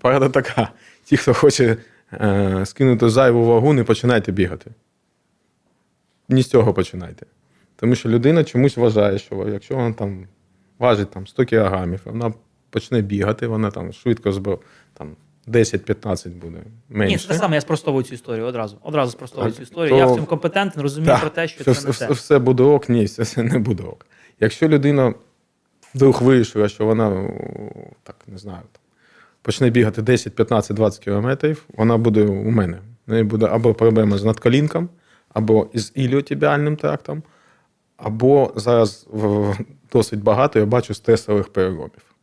Порада така: ті, хто хоче е, скинути зайву вагу, не починайте бігати. Ні з цього починайте. Тому що людина чомусь вважає, що якщо вона там важить там, 100 кілограмів, вона почне бігати, вона там швидко збив, там 10-15 буде менше. Ні, це те саме, я спростовую цю історію одразу. Одразу спростовую цю історію. то- Я в цьому компетентний, розумію Так, про те, що що це не все, те. все буде ок, ні, це, це не буде ок. Якщо людина вдруг вирішила, що вона так не знаю, там, почне бігати 10, 15, 20 кілометрів, вона буде у мене. У неї буде або проблема з надколінком, або із іліотібіальним трактом, або зараз досить багато я бачу стресових переломів.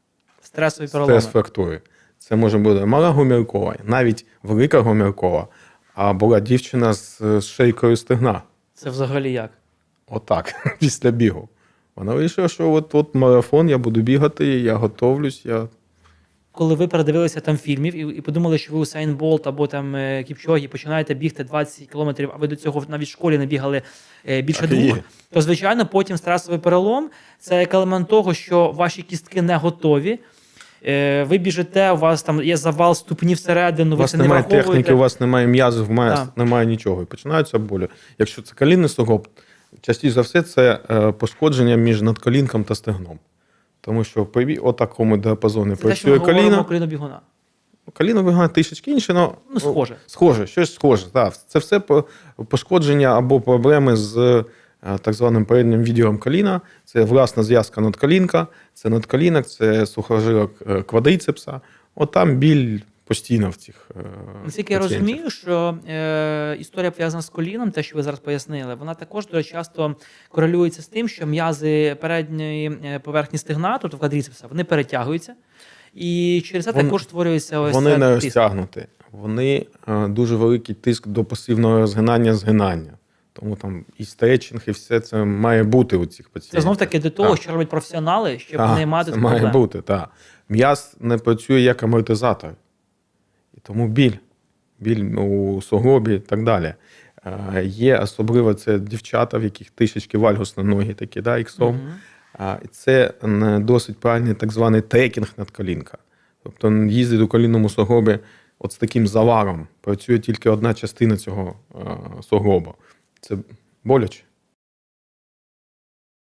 Стресові переломи. Стрес фрактури. Це може бути мала гоміркова, навіть велика гоміркова, а була дівчина з, з шейкою стегна. Це взагалі як? Отак, після бігу. Вона вирішила, що от, от марафон, я буду бігати, я готовлюсь, я Коли ви передивилися там фільмів і, і подумали, що ви Усейн Болт або там е, Кіпчогі починаєте бігти 20 кілометрів, а ви до цього навіть в школі не бігали е, більше двох, то звичайно потім стресовий перелом це як елемент того, що ваші кістки не готові. Е, Ви біжите, у вас там є завал ступні всередину, у ви вас це не немає враховуєте. техніки, у вас немає м'язів, має- немає нічого. І починаються болі. Якщо це колінний суглоб, частіше за все це пошкодження між надколінком та стегном. Тому що при отакому діапазоні працює коліна. коліно. коліно бігуна. Коліно бігуна трішечки інше, але Ну, схоже. Схоже, щось схоже. Так. Це все пошкодження або проблеми з е, так званим переднім відділом коліна. Це власна зв'язка надколінка, це надколінок, це сухожилок е, квадрицепса. От там біль постійно в цих. е, Наскільки я розумію, що е, історія пов'язана з коліном, те, що ви зараз пояснили, вона також дуже часто корелюється з тим, що м'язи передньої е, поверхні стегна, тобто квадріцепса, вони перетягуються. І через це Вони- також створюється ось Вони не тиск. розтягнуті. Вони е, дуже великий тиск до пасивного розгинання згинання. Тому там і стретчинг, і все це має бути у цих пацієнтів. Це знов таки до того, Так. що роблять професіонали, щоб Так, не мати це має бути, так. М'яз не працює як амортизатор. Тому біль, біль у суглобі і так далі. Е, Є особливо це дівчата, в яких трішечки вальгусні ноги такі, да, іксом. А, Це досить правильний так званий трекінг надколінка. Тобто їздить у колінному суглобі от з таким заваром. Працює тільки одна частина цього е, суглоба. Це боляче.